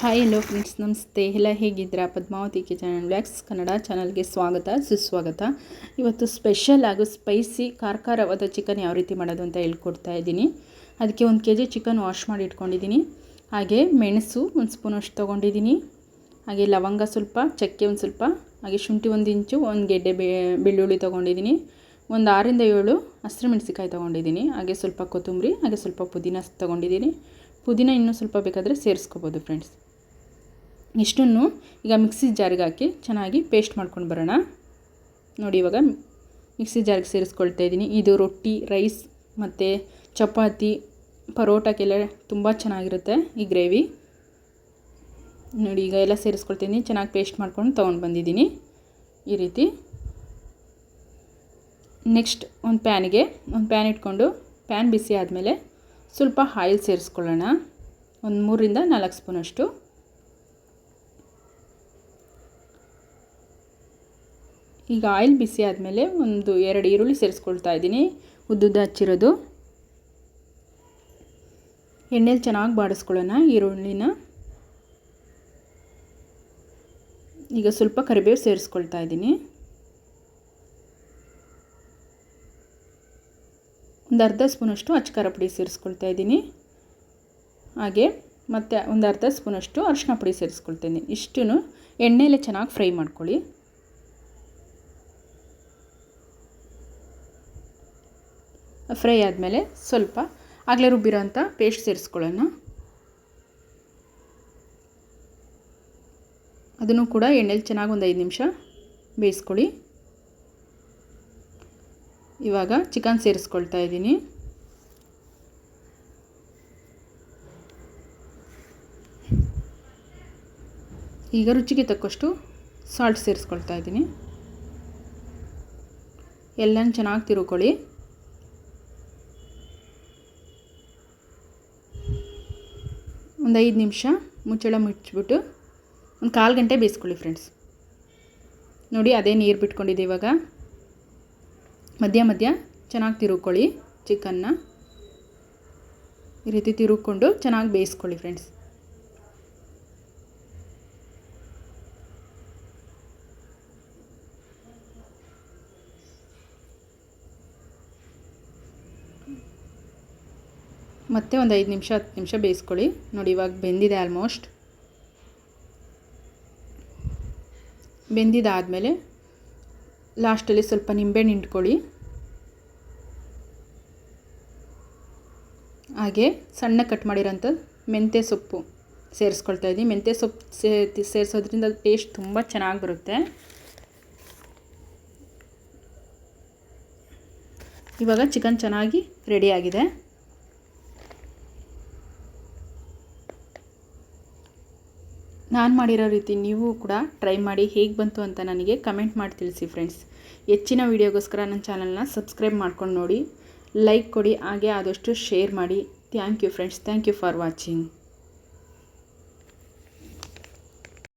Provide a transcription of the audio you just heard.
Hi hello friends, ನಮಸ್ತೆ. ಎಲ್ಲ ಹೇಗಿದ್ದೀರಾ? ಪದ್ಮಾವತಿ ಕಿಚನ್ ವ್ಯಾಕ್ಸ್ ಕನ್ನಡ ಚಾನಲ್ಗೆ ಸ್ವಾಗತ, ಸುಸ್ವಾಗತ. ಇವತ್ತು ಸ್ಪೆಷಲ್ ಹಾಗೂ ಸ್ಪೈಸಿ ಖಾರ ಖಾರವಾದ ಚಿಕನ್ ಯಾವ ರೀತಿ ಮಾಡೋದು ಅಂತ ಹೇಳ್ಕೊಡ್ತಾ ಇದ್ದೀನಿ. ಅದಕ್ಕೆ ಒಂದು ಕೆ ಜಿ ಚಿಕನ್ ವಾಶ್ ಮಾಡಿ ಇಟ್ಕೊಂಡಿದ್ದೀನಿ. ಹಾಗೆ ಮೆಣಸು ಒಂದು ಸ್ಪೂನಷ್ಟು ತೊಗೊಂಡಿದ್ದೀನಿ. ಹಾಗೆ ಲವಂಗ ಸ್ವಲ್ಪ, ಚಕ್ಕೆ ಒಂದು ಸ್ವಲ್ಪ, ಹಾಗೆ ಶುಂಠಿ ಒಂದು ಇಂಚು, ಒಂದು ಗೆಡ್ಡೆ ಬೆಳ್ಳುಳ್ಳಿ ತೊಗೊಂಡಿದ್ದೀನಿ. ಒಂದು ಆರಿಂದ ಏಳು ಹಸಿರು ಮೆಣಸಿಕಾಯಿ ತೊಗೊಂಡಿದ್ದೀನಿ. ಹಾಗೆ ಸ್ವಲ್ಪ ಕೊತ್ತಂಬರಿ, ಹಾಗೆ ಸ್ವಲ್ಪ ಪುದೀನ ತೊಗೊಂಡಿದ್ದೀನಿ. ಪುದೀನ ಇನ್ನೂ ಸ್ವಲ್ಪ ಬೇಕಾದರೆ ಸೇರಿಸ್ಕೋಬೋದು ಫ್ರೆಂಡ್ಸ್. ಇಷ್ಟನ್ನು ಈಗ ಮಿಕ್ಸಿ ಜಾರಿಗೆ ಹಾಕಿ ಚೆನ್ನಾಗಿ ಪೇಸ್ಟ್ ಮಾಡ್ಕೊಂಡು ಬರೋಣ. ನೋಡಿ ಇವಾಗ ಮಿಕ್ಸಿ ಜಾರಿಗೆ ಸೇರಿಸ್ಕೊಳ್ತಾ ಇದ್ದೀನಿ. ಇದು ರೊಟ್ಟಿ, ರೈಸ್ ಮತ್ತು ಚಪಾತಿ ಪರೋಟಕ್ಕೆಲ್ಲ ತುಂಬ ಚೆನ್ನಾಗಿರುತ್ತೆ ಈ ಗ್ರೇವಿ. ನೋಡಿ ಈಗ ಎಲ್ಲ ಸೇರಿಸ್ಕೊಳ್ತೀನಿ. ಚೆನ್ನಾಗಿ ಪೇಸ್ಟ್ ಮಾಡ್ಕೊಂಡು ತೊಗೊಂಡು ಬಂದಿದ್ದೀನಿ ಈ ರೀತಿ. ನೆಕ್ಸ್ಟ್ ಒಂದು ಪ್ಯಾನಿಗೆ, ಒಂದು ಪ್ಯಾನ್ ಇಟ್ಕೊಂಡು ಪ್ಯಾನ್ ಬಿಸಿ ಆದಮೇಲೆ ಸ್ವಲ್ಪ ಆಯಿಲ್ ಸೇರಿಸ್ಕೊಳ್ಳೋಣ. ಒಂದು ಮೂರರಿಂದ ನಾಲ್ಕು ಸ್ಪೂನಷ್ಟು. ಈಗ ಆಯಿಲ್ ಬಿಸಿ ಆದಮೇಲೆ ಒಂದು ಎರಡು ಈರುಳ್ಳಿ ಸೇರಿಸ್ಕೊಳ್ತಾ ಇದ್ದೀನಿ. ಉದ್ದುದ್ದ ಹಚ್ಚಿರೋದು. ಎಣ್ಣೆಲಿ ಚೆನ್ನಾಗಿ ಬಾಡಿಸ್ಕೊಳ್ಳೋಣ ಈರುಳ್ಳಿನ. ಈಗ ಸ್ವಲ್ಪ ಕರಿಬೇವು ಸೇರಿಸ್ಕೊಳ್ತಾ ಇದ್ದೀನಿ. ಒಂದು ಅರ್ಧ ಸ್ಪೂನಷ್ಟು ಅಚ್ಚಕಾರ ಪುಡಿ ಸೇರಿಸ್ಕೊಳ್ತಾ ಇದ್ದೀನಿ. ಹಾಗೆ ಮತ್ತು ಒಂದು ಅರ್ಧ ಸ್ಪೂನಷ್ಟು ಅರಿಶಿನ ಪುಡಿ ಸೇರಿಸ್ಕೊಳ್ತೀನಿ. ಇಷ್ಟು ಎಣ್ಣೆಯಲ್ಲೇ ಚೆನ್ನಾಗಿ ಫ್ರೈ ಮಾಡ್ಕೊಳ್ಳಿ. ಫ್ರೈ ಆದಮೇಲೆ ಸ್ವಲ್ಪ ಆಗಲೇ ರುಬ್ಬಿರೋ ಅಂಥ ಪೇಸ್ಟ್ ಸೇರಿಸ್ಕೊಳ್ಳೋಣ. ಅದನ್ನು ಕೂಡ ಎಣ್ಣೆಲಿ ಚೆನ್ನಾಗಿ ಒಂದು ಐದು ನಿಮಿಷ ಬೇಯಿಸ್ಕೊಳ್ಳಿ. ಇವಾಗ ಚಿಕನ್ ಸೇರಿಸ್ಕೊಳ್ತಾ ಇದ್ದೀನಿ. ಈಗ ರುಚಿಗೆ ತಕ್ಕಷ್ಟು ಸಾಲ್ಟ್ ಸೇರಿಸ್ಕೊಳ್ತಾ ಇದ್ದೀನಿ. ಎಲ್ಲನೂ ಚೆನ್ನಾಗಿ ತಿರುಕೊಳ್ಳಿ. ಒಂದು ಐದು ನಿಮಿಷ ಮುಚ್ಚಳ ಮುಚ್ಚಿಬಿಟ್ಟು ಒಂದು ಕಾಲು ಗಂಟೆ ಬೇಯಿಸ್ಕೊಳ್ಳಿ ಫ್ರೆಂಡ್ಸ್ ನೋಡಿ ಅದೇ ನೀರು ಬಿಟ್ಕೊಂಡಿದೆ ಇವಾಗ. ಮಧ್ಯ ಮಧ್ಯ ಚೆನ್ನಾಗಿ ತಿರುಕೊಳ್ಳಿ ಚಿಕನ್ನ. ಈ ರೀತಿ ತಿರುಕೊಂಡು ಚೆನ್ನಾಗಿ ಬೇಯಿಸ್ಕೊಳ್ಳಿ ಫ್ರೆಂಡ್ಸ್ ಮತ್ತೆ ಒಂದು ಐದು ನಿಮಿಷ, ಹತ್ತು ನಿಮಿಷ ಬೇಯಿಸ್ಕೊಳ್ಳಿ. ನೋಡಿ, ಇವಾಗ ಬೆಂದಿದೆ ಆಲ್ಮೋಸ್ಟ್ ಬೆಂದಿದ್ದಾದಮೇಲೆ ಲಾಸ್ಟಲ್ಲಿ ಸ್ವಲ್ಪ ನಿಂಬೆಹಣ್ಣು ಇಟ್ಕೊಳ್ಳಿ ಹಾಗೆ ಸಣ್ಣ ಕಟ್ ಮಾಡಿರೋಂಥ ಮೆಂತ್ಯ ಸೊಪ್ಪು ಸೇರಿಸ್ಕೊಳ್ತಾ ಇದ್ದೀನಿ. ಮೆಂತ್ಯ ಸೊಪ್ಪು ಸೇ ಸೇರಿಸೋದ್ರಿಂದ ಟೇಸ್ಟ್ ತುಂಬ ಚೆನ್ನಾಗಿ ಬರುತ್ತೆ. ಇವಾಗ ಚಿಕನ್ ಚೆನ್ನಾಗಿ ರೆಡಿಯಾಗಿದೆ ನಾನು ಮಾಡಿರೋ ರೀತಿ ನೀವು ಕೂಡ ಟ್ರೈ ಮಾಡಿ ಹೇಗೆ ಬಂತು ಅಂತ ನನಗೆ ಕಮೆಂಟ್ ಮಾಡಿ ತಿಳಿಸಿ ಫ್ರೆಂಡ್ಸ್ ಹೆಚ್ಚಿನ ವೀಡಿಯೋಗೋಸ್ಕರ ನನ್ನ ಚಾನಲ್ನ ಸಬ್ಸ್ಕ್ರೈಬ್ ಮಾಡ್ಕೊಂಡು ನೋಡಿ ಲೈಕ್ ಕೊಡಿ, ಹಾಗೆ ಆದಷ್ಟು ಶೇರ್ ಮಾಡಿ. Thank you friends thank you for watching